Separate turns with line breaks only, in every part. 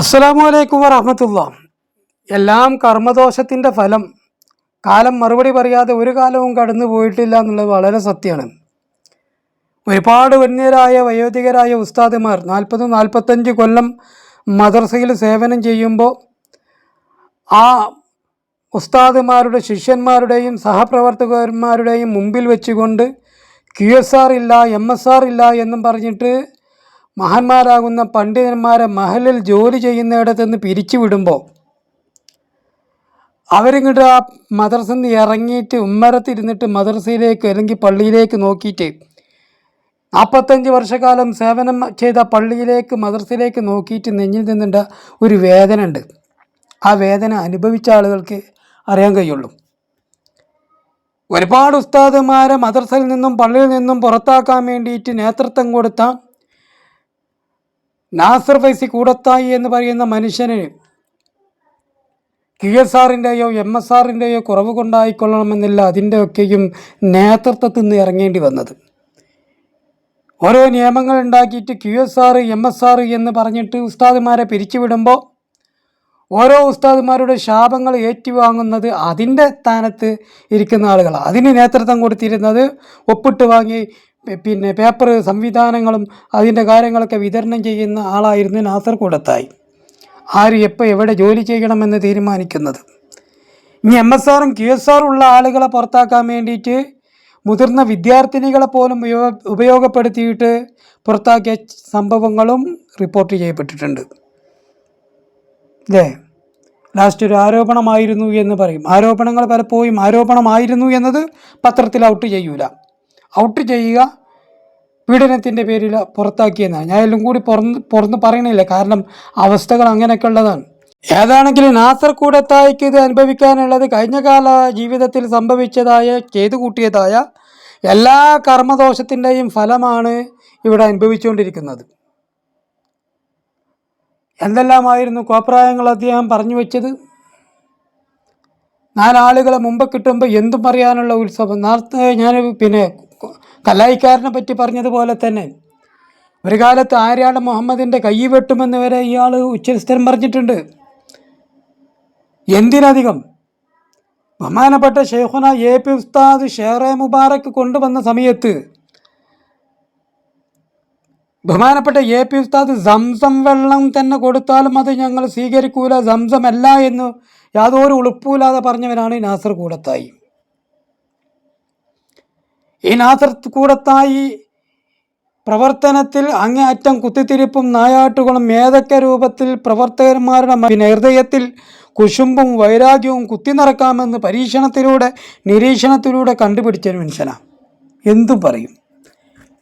അസ്സലാമു അലൈക്കും വറഹമത്തുള്ള. എല്ലാം കർമ്മദോഷത്തിന്റെ ഫലം. കാലം മറുപടി പറയാതെ ഒരു കാലവും കടന്നു പോയിട്ടില്ല എന്നുള്ളത് വളരെ സത്യമാണ്. ഒരുപാട് വന്യരായ വയോധികരായ ഉസ്താദുമാർ നാൽപ്പത് നാൽപ്പത്തഞ്ച് കൊല്ലം മദർസയിൽ സേവനം ചെയ്യുമ്പോൾ ആ ഉസ്താദുമാരുടെ ശിഷ്യന്മാരുടെയും സഹപ്രവർത്തകന്മാരുടെയും മുമ്പിൽ വെച്ചുകൊണ്ട് ക്യു എസ് ആർ ഇല്ല എം എസ് ആർ ഇല്ല എന്നും പറഞ്ഞിട്ട് മഹാന്മാരാകുന്ന പണ്ഡിതന്മാരെ മഹലിൽ ജോലി ചെയ്യുന്നിടത്തു നിന്ന് പിരിച്ചുവിടുമ്പോൾ അവരിങ്ങോട്ട് ആ മദ്രസയിൽ നിന്ന് ഇറങ്ങിയിട്ട് ഉമ്മരത്തിരുന്നിട്ട് മദ്രസയിലേക്ക് അല്ലെങ്കിൽ പള്ളിയിലേക്ക് നോക്കിയിട്ട് നാൽപ്പത്തഞ്ച് വർഷക്കാലം സേവനം ചെയ്ത പള്ളിയിലേക്ക് മദ്രസയിലേക്ക് നോക്കിയിട്ട് നെഞ്ഞിൽ നിന്നുണ്ട ഒരു വേദന ഉണ്ട് ആ വേദന അനുഭവിച്ച ആളുകൾക്ക് അറിയാൻ കഴിയുള്ളൂ. ഒരുപാട് ഉസ്താദുമാരെ മദ്രസയിൽ നിന്നും പള്ളിയിൽ നിന്നും പുറത്താക്കാൻ വേണ്ടിയിട്ട് നേതൃത്വം കൊടുത്ത നാസർ ഫൈസി കൂടത്തായി എന്ന് പറയുന്ന മനുഷ്യന് ക്യു എസ് ആറിന്റെയോ എം എസ് ആറിന്റെയോ കുറവ് കൊണ്ടായിക്കൊള്ളണമെന്നില്ല അതിന്റെയൊക്കെയും നേതൃത്വത്തിൽ നിന്ന് ഇറങ്ങേണ്ടി വന്നത്. ഓരോ നിയമങ്ങൾ ഉണ്ടാക്കിയിട്ട് Q S R M S R എന്ന് പറഞ്ഞിട്ട് ഉസ്താദുമാരെ പിരിച്ചുവിടുമ്പോൾ ഓരോ ഉസ്താദുമാരുടെ ശാപങ്ങൾ ഏറ്റുവാങ്ങുന്നത് അതിന്റെ സ്ഥാനത്ത് ഇരിക്കുന്ന ആളുകളാണ്. അതിന് നേതൃത്വം കൊടുത്തിരുന്നത് ഒപ്പിട്ട് വാങ്ങി പിന്നെ പേപ്പർ സംവിധാനങ്ങളും അതിന്റെ കാര്യങ്ങളൊക്കെ വിതരണം ചെയ്യുന്ന ആളായിരുന്നു നാസർ കൂടത്തായി. ആര് എപ്പോൾ എവിടെ ജോലി ചെയ്യണമെന്ന് തീരുമാനിക്കുന്നത്? ഇനി എം എസ് ആറും ക്യു എസ് ആറും ഉള്ള ആളുകളെ പുറത്താക്കാൻ വേണ്ടിയിട്ട് മുതിർന്ന വിദ്യാർത്ഥിനികളെ പോലും ഉപയോഗ ഉപയോഗപ്പെടുത്തിയിട്ട് പുറത്താക്കിയ സംഭവങ്ങളും റിപ്പോർട്ട് ചെയ്യപ്പെട്ടിട്ടുണ്ട്. അല്ലേ ലാസ്റ്റ് ഒരു ആരോപണമായിരുന്നു എന്ന് പറയും. ആരോപണങ്ങൾ പലപ്പോഴും ആരോപണമായിരുന്നു എന്നത് പത്രത്തിൽ ഔട്ട് ചെയ്യൂല. ഔട്ട് ചെയ്യുക. പീഡനത്തിന്റെ പേരിൽ പുറത്താക്കിയെന്നാണ് ഞാൻ എല്ലാം കൂടി പുറന്ന് പുറന്ന് പറയണില്ല? കാരണം അവസ്ഥകൾ അങ്ങനെയൊക്കെ ഉള്ളതാണ്. ഏതാണെങ്കിലും നാസർ കൂടത്തായിക്ക് ഇത് അനുഭവിക്കാനുള്ളത് കഴിഞ്ഞ കാല ജീവിതത്തിൽ സംഭവിച്ചതായ ചെയ്തു കൂട്ടിയതായ എല്ലാ കർമ്മദോഷത്തിന്റെയും ഫലമാണ് ഇവിടെ അനുഭവിച്ചുകൊണ്ടിരിക്കുന്നത്. എന്തെല്ലാമായിരുന്നു കോപ്രായങ്ങൾ അദ്ദേഹം പറഞ്ഞു വെച്ചത്? നാലാളുകളെ മുമ്പ് കിട്ടുമ്പോൾ എന്തും പറയാനുള്ള ഉത്സവം. നേരത്തെ ഞാൻ പിന്നെ കലായിക്കാരനെ പറ്റി പറഞ്ഞതുപോലെ തന്നെ. ഒരു കാലത്ത് ആര്യാട് മുഹമ്മദിന്റെ കൈ വെട്ടുമെന്ന് വരെ ഇയാൾ ഉച്ചസ്ഥരം പറഞ്ഞിട്ടുണ്ട്. എന്തിനധികം? ബഹുമാനപ്പെട്ട ഷെയ്ഖുന എ പി ഉസ്താദ് ഷേറെ മുബാറക് കൊണ്ടുവന്ന സമയത്ത് ബഹുമാനപ്പെട്ട എ പി ഉസ്താദ് സംസം വെള്ളം തന്നെ കൊടുത്താലും അത് ഞങ്ങൾ സ്വീകരിക്കൂല സംസം അല്ല എന്ന് യാതൊരു ഉളുപ്പൂലാതെ പറഞ്ഞവനാണ് നാസർ കൂടത്തായി. ഈ നാസർ കൂടത്തായി പ്രവർത്തനത്തിൽ അങ്ങേയറ്റം കുത്തിത്തിരിപ്പും നായാട്ടുകളും ഏതൊക്കെ രൂപത്തിൽ പ്രവർത്തകന്മാരുടെ ഹൃദയത്തിൽ കുശുമ്പും വൈരാഗ്യവും കുത്തി നിറക്കാമെന്ന് പരീക്ഷണത്തിലൂടെ നിരീക്ഷണത്തിലൂടെ കണ്ടുപിടിച്ച ഒരു മനുഷ്യനാണ് എന്തും പറയും?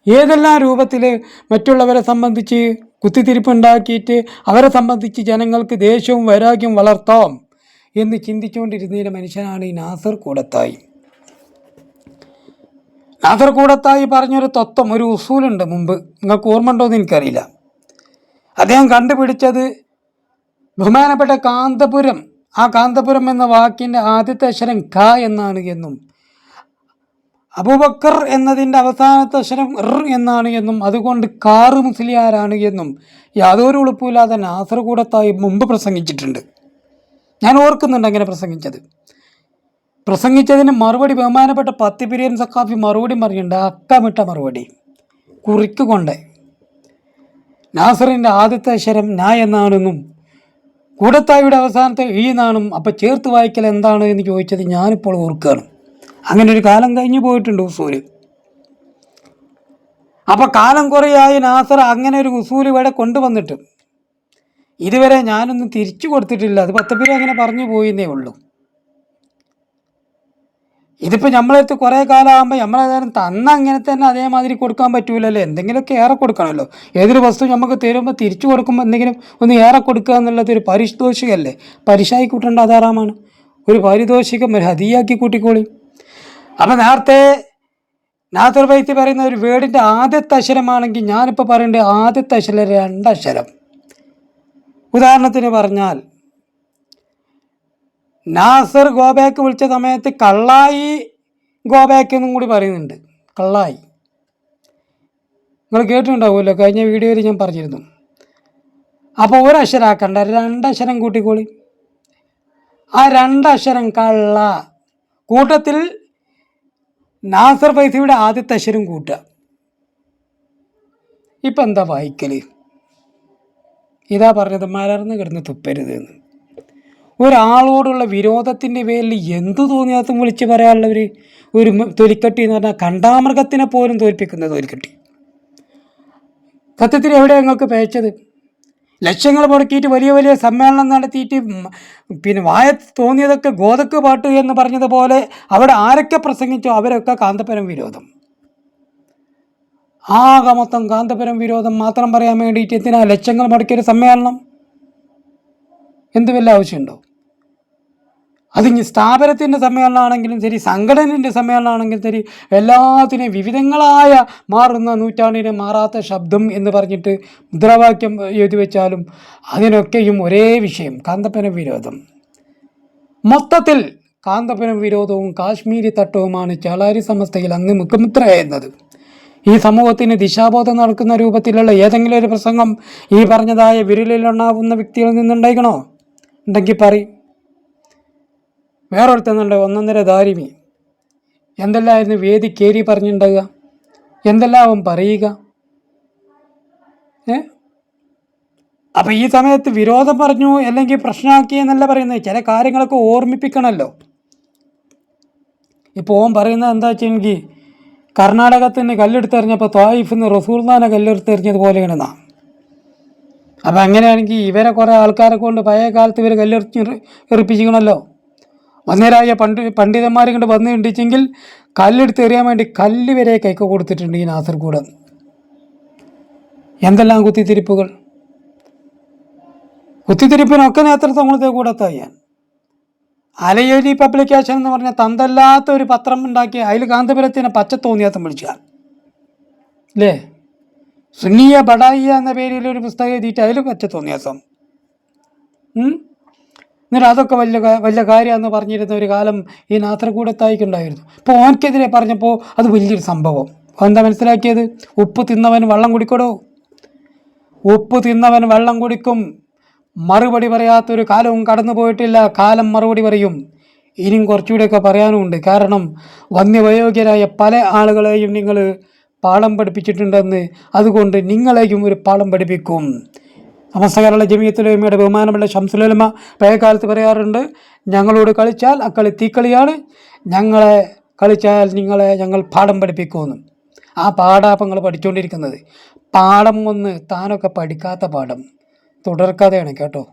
ഏതെല്ലാം രൂപത്തിൽ മറ്റുള്ളവരെ സംബന്ധിച്ച് കുത്തിത്തിരിപ്പുണ്ടാക്കിയിട്ട് അവരെ സംബന്ധിച്ച് ജനങ്ങൾക്ക് ദേഷ്യവും വൈരാഗ്യവും വളർത്താം എന്ന് ചിന്തിച്ചുകൊണ്ടിരുന്നതിന്റെ മനുഷ്യനാണ് ഈ നാസർ കൂടത്തായി. നാസർ കൂടത്തായി പറഞ്ഞൊരു തത്വം ഒരു ഉസൂലുണ്ട് മുമ്പ്. നിങ്ങൾക്ക് ഓർമ്മ ഉണ്ടോ എന്ന് എനിക്കറിയില്ല. അദ്ദേഹം കണ്ടുപിടിച്ചത് ബഹുമാനപ്പെട്ട കാന്തപുരം ആ കാന്തപുരം എന്ന വാക്കിന്റെ ആദ്യത്തെ അക്ഷരം ക എന്നാണ് എന്നും അബൂബക്കർ എന്നതിന്റെ അവസാനത്തെ അക്ഷരം ർ എന്നാണ് എന്നും അതുകൊണ്ട് കാറ് മുസ്ലിയാരാണ് എന്നും യാതൊരു ഉളുപ്പുമില്ലാതെ നാസർ കൂടത്തായി മുമ്പ് പ്രസംഗിച്ചിട്ടുണ്ട്. ഞാൻ ഓർക്കുന്നുണ്ട് അങ്ങനെ പ്രസംഗിച്ചത്. പ്രസംഗിച്ചതിന് മറുപടി ബഹുമാനപ്പെട്ട പത്തി പിരിയൻ സക്കാഫി മറുപടി പറഞ്ഞിട്ടുണ്ട് അക്കമിട്ട മറുപടി. കുറിക്കുകൊണ്ട്. നാസറിന്റെ ആദ്യത്തെ അക്ഷരം നാ എന്നാണെന്നും കൂടത്തായുടെ അവസാനത്തെ ഈ എന്നാണും അപ്പം ചേർത്ത് വായിക്കൽ എന്താണ് എന്ന് ചോദിച്ചത് ഞാനിപ്പോൾ ഓർക്കുകയാണ്. അങ്ങനെ ഒരു കാലം കഴിഞ്ഞു പോയിട്ടുണ്ട് ഉസൂൽ. അപ്പോൾ കാലം കുറേയായി നാസർ അങ്ങനെ ഒരു ഉസൂൽ ഇവിടെ കൊണ്ടുവന്നിട്ട്. ഇതുവരെ ഞാനൊന്നും തിരിച്ചു കൊടുത്തിട്ടില്ല. അത് പത്ത് പേര് അങ്ങനെ പറഞ്ഞു പോയിന്നേ ഉള്ളൂ. ഇതിപ്പോൾ നമ്മളടുത്ത് കുറേ കാലമാകുമ്പോൾ നമ്മളേതായാലും തന്ന അങ്ങനെ തന്നെ അതേമാതിരി കൊടുക്കാൻ പറ്റൂലല്ലോ? എന്തെങ്കിലുമൊക്കെ ഏറെ കൊടുക്കണമല്ലോ. ഏതൊരു വസ്തു നമുക്ക് തരുമ്പോൾ തിരിച്ചു കൊടുക്കുമ്പോൾ എന്തെങ്കിലും ഒന്ന് ഏറെ കൊടുക്കുക എന്നുള്ളത് ഒരു പാരിതോഷികമല്ലേ പരിശായി കൂട്ടേണ്ട ആധാരമാണ്. ഒരു പാരിതോഷികം ഒരു ഹതിയാക്കി കൂട്ടിക്കോളി. അപ്പം നേരത്തെ നാഥർ വൈദ്യ പറയുന്ന ഒരു വേർഡിന്റെ ആദ്യത്തെ അക്ഷരമാണെങ്കിൽ ഞാനിപ്പോൾ പറയേണ്ട ആദ്യത്തെ അക്ഷരം രണ്ടക്ഷരം. ഉദാഹരണത്തിന് പറഞ്ഞാൽ നാസർ ഗോബാക്ക് വിളിച്ച സമയത്ത് കള്ളായി ഗോബാക്ക് എന്നും കൂടി പറയുന്നുണ്ട്. കള്ളായി. നിങ്ങൾ കേട്ടിട്ടുണ്ടാവുമല്ലോ. കഴിഞ്ഞ വീഡിയോയിൽ ഞാൻ പറഞ്ഞിരുന്നു. അപ്പോൾ ഒരക്ഷരാക്കണ്ട. രണ്ടക്ഷരം കൂട്ടിക്കോളി. ആ രണ്ടക്ഷരം കള്ള കൂട്ടത്തിൽ നാസർ പൈസയുടെ ആദ്യത്തെ അക്ഷരം കൂട്ടുക. ഇപ്പം എന്താ വായിക്കൽ ഇതാ പറഞ്ഞത് മലർന്ന് കിടന്ന് തുപ്പരുത് എന്ന്. ഒരാളോടുള്ള വിരോധത്തിന്റെ പേരിൽ എന്തു തോന്നിയാത്തും വിളിച്ച് പറയാനുള്ളവർ ഒരു തൊലിക്കട്ടി എന്ന് പറഞ്ഞാൽ കണ്ടാമൃഗത്തിനെ പോലും തോൽപ്പിക്കുന്ന തൊലിക്കട്ടി. സത്യത്തിൽ എവിടെ ഞങ്ങൾക്ക് പേച്ചത്? ലക്ഷങ്ങൾ മുടക്കിയിട്ട് വലിയ വലിയ സമ്മേളനം നടത്തിയിട്ട് പിന്നെ വായ തോന്നിയതൊക്കെ ഗോതക്ക് പാട്ട് എന്ന് പറഞ്ഞതുപോലെ അവിടെ ആരൊക്കെ പ്രസംഗിച്ചോ അവരൊക്കെ കാന്തപുരം വിരോധം. ആകെ മൊത്തം കാന്തപുരം വിരോധം മാത്രം പറയാൻ വേണ്ടിയിട്ട് എന്തിനാ ലക്ഷങ്ങൾ മുടക്കിയൊരു സമ്മേളനം? എന്ത് വല്ല ആവശ്യമുണ്ടോ? അതിന് സ്ഥാപനത്തിന്റെ സമ്മേളനമാണെങ്കിലും ശരി സംഘടനയുടെ സമ്മേളനമാണെങ്കിലും ശരി എല്ലാത്തിനെയും വിവിധങ്ങളായ മാറുന്ന നൂറ്റാണ്ടിനെ മാറാത്ത ശബ്ദം എന്ന് പറഞ്ഞിട്ട് മുദ്രാവാക്യം എഴുതി വെച്ചാലും അതിനൊക്കെയും ഒരേ വിഷയം കാന്തപ്പന വിരോധം. മൊത്തത്തിൽ കാന്തപുരം വിരോധവും കാശ്മീരി തട്ടവുമാണ് ചാളാരി സമസ്തയിൽ അന്ന് മുഖമുദ്രയായിരുന്നത്. ഈ സമൂഹത്തിന് ദിശാബോധം നടക്കുന്ന രൂപത്തിലുള്ള ഏതെങ്കിലും ഒരു പ്രസംഗം ഈ പറഞ്ഞതായ വിരലിലുണ്ടാവുന്ന വ്യക്തികളിൽ നിന്നുണ്ടായിക്കണോ? ഉണ്ടെങ്കിൽ പറയും. വേറൊരുത്തന്നുണ്ട് ഒന്നൊന്നര ദാരിമി. എന്തെല്ലാമായിരുന്നു വേദി കയറി പറഞ്ഞിട്ടുണ്ടാകുക എന്തെല്ലാം അവൻ പറയുക? ഏ? അപ്പം ഈ സമയത്ത് വിരോധം പറഞ്ഞു അല്ലെങ്കിൽ പ്രശ്നമാക്കി എന്നല്ല പറയുന്നത്. ചില കാര്യങ്ങളൊക്കെ ഓർമ്മിപ്പിക്കണമല്ലോ ഇപ്പോൾ ഓൻ പറയുന്നത് എന്താ വെച്ചെങ്കിൽ കർണാടകത്തിന് കല്ലെടുത്തെറിഞ്ഞപ്പോൾ ത്വായിഫിൽ നിന്ന് റസൂൽദാനെ നാം അപ്പം അങ്ങനെയാണെങ്കിൽ ഇവരെ കുറേ ആൾക്കാരെ കൊണ്ട് പഴയ കാലത്ത് ഇവർ കല്ലെറിഞ്ഞ് എറിപ്പിച്ചിക്കണമല്ലോ വന്നേരായ പണ്ട് പണ്ഡിതന്മാരെ കൊണ്ട് വന്ന് കണ്ടിച്ചെങ്കിൽ കല്ലെടുത്ത് എറിയാൻ വേണ്ടി കല്ല് വരെ കൈക്ക് കൊടുത്തിട്ടുണ്ട് ഈ നാസർഗൂഡ്. എന്തെല്ലാം കുത്തിത്തിരിപ്പുകൾ? കുത്തിത്തിരിപ്പിനൊക്കെ നേതൃത്വങ്ങളത്തെ കൂടത്താ ഞാൻ അലയോലി പബ്ലിക്കേഷൻ എന്ന് പറഞ്ഞ തന്തല്ലാത്ത ഒരു പത്രം ഉണ്ടാക്കി അതിൽ കാന്തപുരത്തിനെ പച്ച തോന്നിയാത്തം വിളിച്ച അല്ലേ സുന്നിയ ബഡായിയ എന്ന പേരിൽ ഒരു പുസ്തകം എഴുതിയിട്ട് അതിൽ പച്ച തോന്നിയാസം? എന്നിട്ട് അതൊക്കെ വലിയ വലിയ കാര്യമെന്ന് പറഞ്ഞിരുന്ന ഒരു കാലം ഈ നാത്രകൂടത്തായിക്കുണ്ടായിരുന്നു. ഇപ്പോൾ ഓൻക്കെതിരെ പറഞ്ഞപ്പോൾ അത് വലിയൊരു സംഭവം. എന്താ മനസ്സിലാക്കിയത്? ഉപ്പ് തിന്നവൻ വെള്ളം കുടിക്കടോ? ഉപ്പ് തിന്നവൻ വെള്ളം കുടിക്കും. മറുപടി പറയാത്തൊരു കാലവും കടന്നു പോയിട്ടില്ല. കാലം മറുപടി പറയും. ഇനിയും കുറച്ചുകൂടെയൊക്കെ പറയാനുമുണ്ട്. കാരണം വന്യവയോഗ്യരായ പല ആളുകളെയും നിങ്ങൾ പാഠം പഠിപ്പിച്ചിട്ടുണ്ടെന്ന്. അതുകൊണ്ട് നിങ്ങളെയും ഒരു പാഠം പഠിപ്പിക്കും. സമസ്ത കേരള ജമിയത്തുലമയുടെ ബഹുമാനമുള്ള ഷംസുലമ പഴയകാലത്ത് പറയാറുണ്ട് ഞങ്ങളോട് കളിച്ചാൽ അക്കളി തീക്കളിയാണ് ഞങ്ങളെ കളിച്ചാൽ നിങ്ങളെ ഞങ്ങൾ പാഠം പഠിപ്പിക്കുമെന്ന്. ആ പാഠാപ്പം നിങ്ങൾ പഠിച്ചുകൊണ്ടിരിക്കുന്നത്. പാഠം ഒന്ന് താനൊക്കെ പഠിക്കാത്ത പാഠം. തുടർക്കഥയാണ് കേട്ടോ.